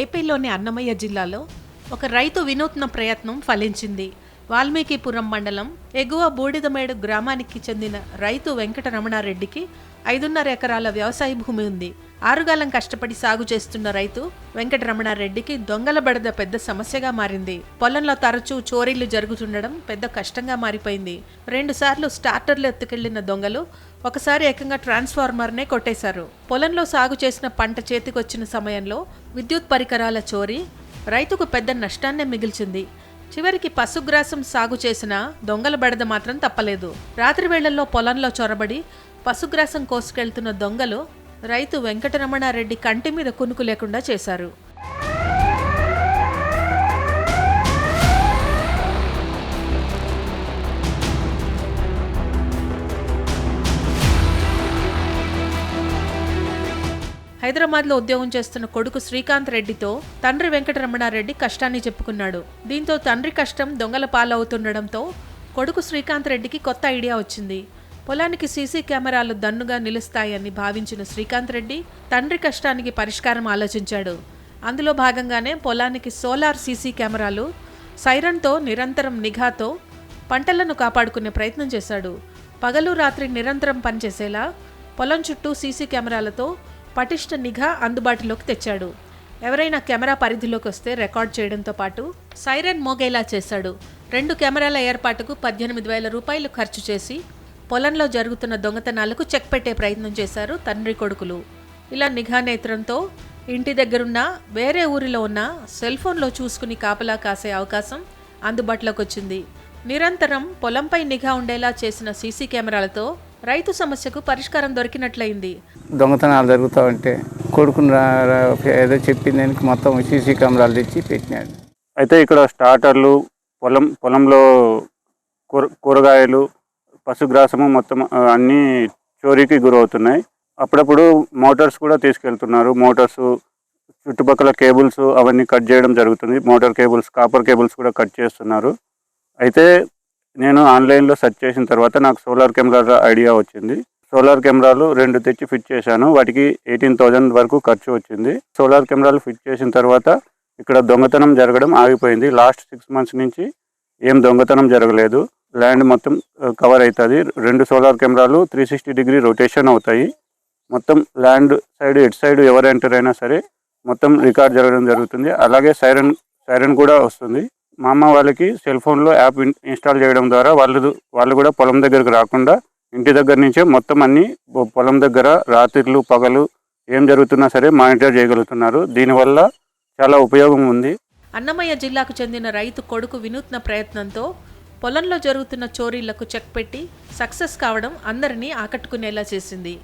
ఏపీలోని అన్నమయ్య జిల్లాలో ఒక రైతు వినూత్న ప్రయత్నం ఫలించింది. వాల్మీకిపురం మండలం ఎగువ బూడిదమేడు గ్రామానికి చెందిన రైతు వెంకటరమణారెడ్డికి ఐదున్నర ఎకరాల వ్యవసాయ భూమి ఉంది. ఆరుగాలం కష్టపడి సాగు చేస్తున్న రైతు వెంకటరమణారెడ్డికి దొంగల బడద పెద్ద సమస్యగా మారింది. పొలంలో తరచూ చోరీలు జరుగుతుండడం పెద్ద కష్టంగా మారిపోయింది. రెండుసార్లు స్టార్టర్లు ఎత్తుకెళ్ళిన దొంగలు ఒకసారి ఏకంగా ట్రాన్స్ఫార్మర్నే కొట్టేశారు. పొలంలో సాగు చేసిన పంట చేతికొచ్చిన సమయంలో విద్యుత్ పరికరాల చోరీ రైతుకు పెద్ద నష్టాన్నే మిగిల్చింది. చివరికి పశుగ్రాసం సాగు చేసిన దొంగల బెడద మాత్రం తప్పలేదు. రాత్రి వేళల్లో పొలంలో చొరబడి పశుగ్రాసం కోసుకెళ్తున్న దొంగలు రైతు వెంకటరమణారెడ్డి కంటి మీద కునుకు లేకుండా చేశారు. హైదరాబాద్లో ఉద్యోగం చేస్తున్న కొడుకు శ్రీకాంత్ రెడ్డితో తండ్రి వెంకటరమణారెడ్డి కష్టాన్ని చెప్పుకున్నాడు. దీంతో తండ్రి కష్టం దొంగల పాలవుతుండడంతో కొడుకు శ్రీకాంత్ రెడ్డికి కొత్త ఐడియా వచ్చింది. పొలానికి సీసీ కెమెరాలు దన్నుగా నిలుస్తాయని భావించిన శ్రీకాంత్ రెడ్డి తండ్రి కష్టానికి పరిష్కారం ఆలోచించాడు. అందులో భాగంగానే పొలానికి సోలార్ సీసీ కెమెరాలు సైరన్తో నిరంతరం నిఘాతో పంటలను కాపాడుకునే ప్రయత్నం చేశాడు. పగలు రాత్రి నిరంతరం పనిచేసేలా పొలం చుట్టూ సీసీ కెమెరాలతో పటిష్ట నిఘా అందుబాటులోకి తెచ్చాడు. ఎవరైనా కెమెరా పరిధిలోకి వస్తే రికార్డ్ చేయడంతో పాటు సైరన్ మోగేలా చేశాడు. రెండు కెమెరాల ఏర్పాటుకు పద్దెనిమిది వేల రూపాయలు ఖర్చు చేసి పొలంలో జరుగుతున్న దొంగతనాలకు చెక్ పెట్టే ప్రయత్నం చేశారు తండ్రి కొడుకులు. ఇలా నిఘా నేత్రంతో ఇంటి దగ్గరున్న వేరే ఊరిలో ఉన్న సెల్ ఫోన్లో చూసుకుని కాపలా కాసే అవకాశం అందుబాటులోకి వచ్చింది. నిరంతరం పొలంపై నిఘా ఉండేలా చేసిన సీసీ కెమెరాలతో రైతు సమస్యకు పరిష్కారం దొరికినట్లయింది. దొంగతనాలు జరుగుతూ ఉంటే కొడుకుని ఏదో చెప్పిన దానికి మొత్తం సీసీ కెమెరాలు తెచ్చి పెట్టినాడు. అయితే ఇక్కడ స్టార్టర్లు పొలం పొలంలో కూర కూరగాయలు పశుగ్రాసము మొత్తం అన్నీ చోరీకి గురవుతున్నాయి. అప్పుడప్పుడు మోటార్స్ కూడా తీసుకెళ్తున్నారు. మోటార్స్ చుట్టుపక్కల కేబుల్స్ అవన్నీ కట్ చేయడం జరుగుతుంది. మోటార్ కేబుల్స్ కాపర్ కేబుల్స్ కూడా కట్ చేస్తున్నారు. అయితే నేను ఆన్లైన్లో సెర్చ్ చేసిన తర్వాత నాకు సోలార్ కెమెరా ఐడియా వచ్చింది. సోలార్ కెమెరాలు రెండు తెచ్చి ఫిట్ చేశాను. వాటికి ఎయిటీన్ థౌజండ్ వరకు ఖర్చు వచ్చింది. సోలార్ కెమెరాలు ఫిట్ చేసిన తర్వాత ఇక్కడ దొంగతనం జరగడం ఆగిపోయింది. లాస్ట్ సిక్స్ మంత్స్ నుంచి ఏం దొంగతనం జరగలేదు. ల్యాండ్ మొత్తం కవర్ అవుతుంది. రెండు సోలార్ కెమెరాలు త్రీ సిక్స్టీ డిగ్రీ రొటేషన్ అవుతాయి. మొత్తం ల్యాండ్ సైడ్ ఎట్ సైడ్ ఎవరు ఎంటర్ అయినా సరే మొత్తం రికార్డ్ జరగడం జరుగుతుంది. అలాగే సైరన్ సైరన్ కూడా వస్తుంది. మా అమ్మ వాళ్ళకి సెల్ ఫోన్లో యాప్ ఇన్స్టాల్ చేయడం ద్వారా వాళ్ళు వాళ్ళు కూడా పొలం దగ్గరకు రాకుండా ఇంటి దగ్గర నుంచే మొత్తం అన్ని పొలం దగ్గర రాత్రిలు పగలు ఏం జరుగుతున్నా సరే మానిటర్ చేయగలుగుతున్నారు. దీనివల్ల చాలా ఉపయోగం ఉంది. అన్నమయ్య జిల్లాకు చెందిన రైతు కొడుకు వినూత్న ప్రయత్నంతో పొలంలో జరుగుతున్న చోరీలకు చెక్ పెట్టి సక్సెస్ కావడం అందరినీ ఆకట్టుకునేలా చేసింది.